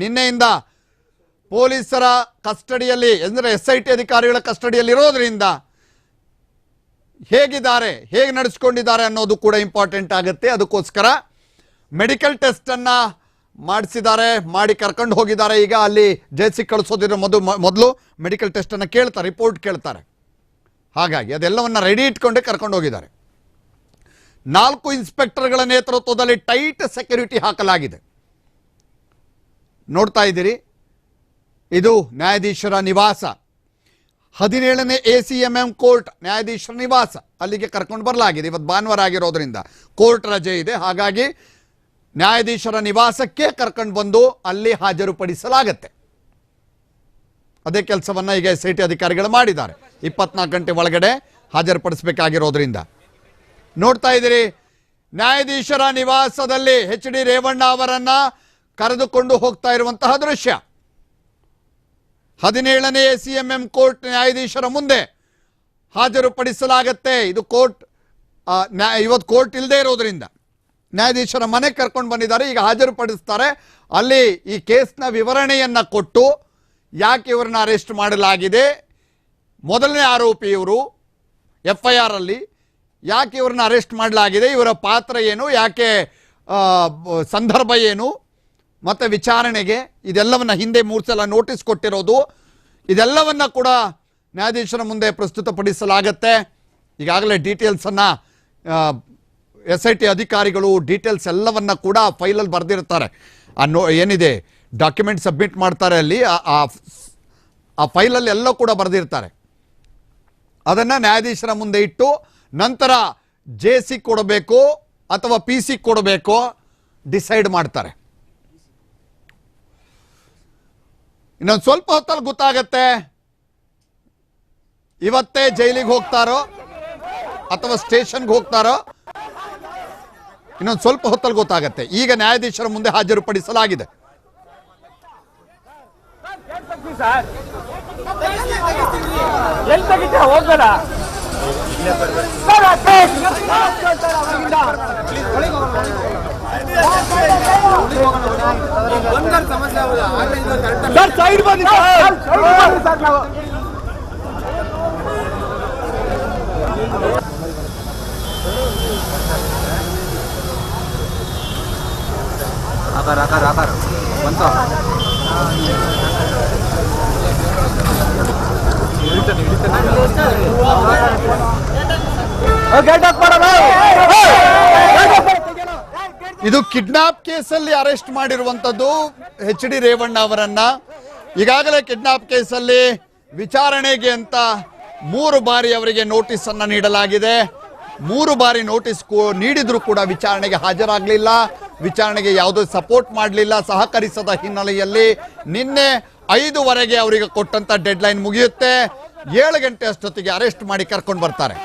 ನಿನ್ನೆಯಿಂದ ಪೊಲೀಸರ ಕಸ್ಟಡಿಯಲ್ಲಿ, ಅಂದರೆ ಎಸ್ ಐ ಟಿ ಅಧಿಕಾರಿಗಳ ಕಸ್ಟಡಿಯಲ್ಲಿ ಇರೋದ್ರಿಂದ ಹೇಗಿದ್ದಾರೆ, ಹೇಗೆ ನಡೆಸ್ಕೊಂಡಿದ್ದಾರೆ ಅನ್ನೋದು ಕೂಡ ಇಂಪಾರ್ಟೆಂಟ್ ಆಗುತ್ತೆ. ಅದಕ್ಕೋಸ್ಕರ ಮೆಡಿಕಲ್ ಟೆಸ್ಟನ್ನು ಮಾಡಿಸಿದ್ದಾರೆ, ಮಾಡಿ ಕರ್ಕೊಂಡು ಹೋಗಿದ್ದಾರೆ. ಈಗ ಅಲ್ಲಿ ಜೈಸಿ ಕಳಿಸೋದಿರೋ ಮೊದಲು ಮೊದಲು ಮೆಡಿಕಲ್ ಟೆಸ್ಟನ್ನು ಕೇಳ್ತಾರೆ ರಿಪೋರ್ಟ್ ಕೇಳ್ತಾರೆ. ಹಾಗಾಗಿ ಅದೆಲ್ಲವನ್ನು ರೆಡಿ ಇಟ್ಕೊಂಡೇ ಕರ್ಕೊಂಡು ಹೋಗಿದ್ದಾರೆ. ನಾಲ್ಕು ಇನ್ಸ್ಪೆಕ್ಟರ್ಗಳ ನೇತೃತ್ವದಲ್ಲಿ ಟೈಟ್ ಸೆಕ್ಯೂರಿಟಿ ಹಾಕಲಾಗಿದೆ. ನೋಡ್ತಾ ಇದ್ದೀರಿ? ಇದು ನ್ಯಾಯಾಧೀಶರ ನಿವಾಸ. ಹದಿನೇಳನೇ A C M M court, ನ್ಯಾಯಾಧೀಶರ ನಿವಾಸ. ಅಲ್ಲಿಗೆ ಕರ್ಕೊಂಡು ಬರಲಾಗಿದೆ. ಇವತ್ತು ಭಾನುವಾರ ಆಗಿರೋದ್ರಿಂದ ಕೋರ್ಟ್ ರಜೆ ಇದೆ. ಹಾಗಾಗಿ ನ್ಯಾಯಾಧೀಶರ ನಿವಾಸಕ್ಕೆ ಕರ್ಕೊಂಡು ಬಂದು ಅಲ್ಲಿ ಹಾಜರುಪಡಿಸಲಾಗತ್ತೆ. ಅದೇ ಕೆಲಸವನ್ನು ಈಗ ಎಸ್ ಐ ಟಿ ಅಧಿಕಾರಿಗಳು ಮಾಡಿದ್ದಾರೆ. ಇಪ್ಪತ್ನಾಲ್ಕು ಗಂಟೆ ಒಳಗಡೆ ಹಾಜರುಪಡಿಸಬೇಕಾಗಿರೋದ್ರಿಂದ. ನೋಡ್ತಾ ಇದ್ದೀರಿ? ನ್ಯಾಯಾಧೀಶರ ನಿವಾಸದಲ್ಲಿ ಎಚ್ ಡಿ ರೇವಣ್ಣ ಅವರನ್ನ ಕರೆದುಕೊಂಡು ಹೋಗ್ತಾ ಇರುವಂತಹ ದೃಶ್ಯ. ಹದಿನೇಳನೇ ಸಿ ಎಂ ಎಂ ಕೋರ್ಟ್ ನ್ಯಾಯಾಧೀಶರ ಮುಂದೆ ಹಾಜರುಪಡಿಸಲಾಗತ್ತೆ. ಇದು ಕೋರ್ಟ್ ಇವತ್ತು ಕೋರ್ಟ್ ಇಲ್ಲದೆ ಇರೋದ್ರಿಂದ. ನ್ಯಾಯಾಧೀಶರ ಮನೆ ಕರ್ಕೊಂಡು ಬಂದಿದ್ದಾರೆ, ಈಗ ಹಾಜರುಪಡಿಸ್ತಾರೆ. ಅಲ್ಲಿ ಈ ಕೇಸ್ನ ವಿವರಣೆಯನ್ನ ಕೊಟ್ಟು ಯಾಕೆ ಇವರನ್ನ ಅರೆಸ್ಟ್ ಮಾಡಲಾಗಿದೆ, ಮೊದಲನೇ ಆರೋಪಿ ಇವರು ಎಫ್ ಐ ಆರ್ ಅಲ್ಲಿ ಯಾಕೆ ಇವ್ರನ್ನ ಅರೆಸ್ಟ್ ಮಾಡಲಾಗಿದೆ, ಇವರ ಪಾತ್ರ ಏನು, ಯಾಕೆ ಸಂದರ್ಭ ಏನು ಮತ್ತು ವಿಚಾರಣೆಗೆ ಇದೆಲ್ಲವನ್ನ ಹಿಂದೆ ಮೂರು ಸಲ ನೋಟಿಸ್ ಕೊಟ್ಟಿರೋದು. ಇದೆಲ್ಲವನ್ನ ಕೂಡ ನ್ಯಾಯಾಧೀಶರ ಮುಂದೆ ಪ್ರಸ್ತುತಪಡಿಸಲಾಗತ್ತೆ. ಈಗಾಗಲೇ ಡೀಟೇಲ್ಸನ್ನು ಎಸ್ ಐ ಟಿ ಅಧಿಕಾರಿಗಳು ಡೀಟೇಲ್ಸ್ ಎಲ್ಲವನ್ನ ಕೂಡ ಫೈಲಲ್ಲಿ ಬರೆದಿರ್ತಾರೆ. ಆ ನೋ, ಏನಿದೆ, ಡಾಕ್ಯುಮೆಂಟ್ ಸಬ್ಮಿಟ್ ಮಾಡ್ತಾರೆ ಅಲ್ಲಿ ಆ- ಫೈಲಲ್ಲಿ ಎಲ್ಲ ಕೂಡ ಬರೆದಿರ್ತಾರೆ. ಅದನ್ನು ನ್ಯಾಯಾಧೀಶರ ಮುಂದೆ ಇಟ್ಟು ನಂತರ ಜೆ ಸಿ ಕೊಡಬೇಕು ಅಥವಾ ಪಿ ಸಿ ಕೊಡಬೇಕು ಡಿಸೈಡ್ ಮಾಡ್ತಾರೆ. ಇನ್ನೊಂದು ಸ್ವಲ್ಪ ಹೊತ್ತಲ್ಲಿ ಗೊತ್ತಾಗತ್ತೆ ಇವತ್ತೇ ಜೈಲಿಗೆ ಹೋಗ್ತಾರೋ ಅಥವಾ ಸ್ಟೇಷನ್ಗೆ ಹೋಗ್ತಾರೋ ಇನ್ನೊಂದು ಸ್ವಲ್ಪ ಹೊತ್ತಲ್ಲಿ ಗೊತ್ತಾಗತ್ತೆ ಈಗ ನ್ಯಾಯಾಧೀಶರ ಮುಂದೆ ಹಾಜರುಪಡಿಸಲಾಗಿದೆ ಸರ್ ಸೈಡ್ ಬನ್ನಿ ಸರ್. ನಾವು. ಆಕಾರ ಆಕಾರ ಬಂತ ಗೇಟ್ ಹಾಕ್ಬಾರ ಇದು ಕಿಡ್ನಾಪ್ ಕೇಸಲ್ಲಿ ಅರೆಸ್ಟ್ ಮಾಡಿರುವಂಥದ್ದು ಎಚ್ ಡಿ ರೇವಣ್ಣ ಅವರನ್ನ. ಈಗಾಗಲೇ ಕಿಡ್ನಾಪ್ ಕೇಸಲ್ಲಿ ವಿಚಾರಣೆಗೆ ಅಂತ ಮೂರು ಬಾರಿ ಅವರಿಗೆ ನೋಟಿಸ್ ಅನ್ನ ನೀಡಲಾಗಿದೆ. ಮೂರು ಬಾರಿ ನೋಟಿಸ್ ನೀಡಿದ್ರು ಕೂಡ ವಿಚಾರಣೆಗೆ ಹಾಜರಾಗಲಿಲ್ಲ. ವಿಚಾರಣೆಗೆ ಯಾವುದೇ ಸಪೋರ್ಟ್ ಮಾಡಲಿಲ್ಲ. ಸಹಕರಿಸದ ಹಿನ್ನೆಲೆಯಲ್ಲಿ ನಿನ್ನೆ ಐದುವರೆಗೆ ಅವರಿಗೆ ಕೊಟ್ಟಂತ ಡೆಡ್ಲೈನ್ ಮುಗಿಯುತ್ತೆ. ಏಳು ಗಂಟೆ ಅಷ್ಟೊತ್ತಿಗೆ ಅರೆಸ್ಟ್ ಮಾಡಿ ಕರ್ಕೊಂಡು ಬರ್ತಾರೆ.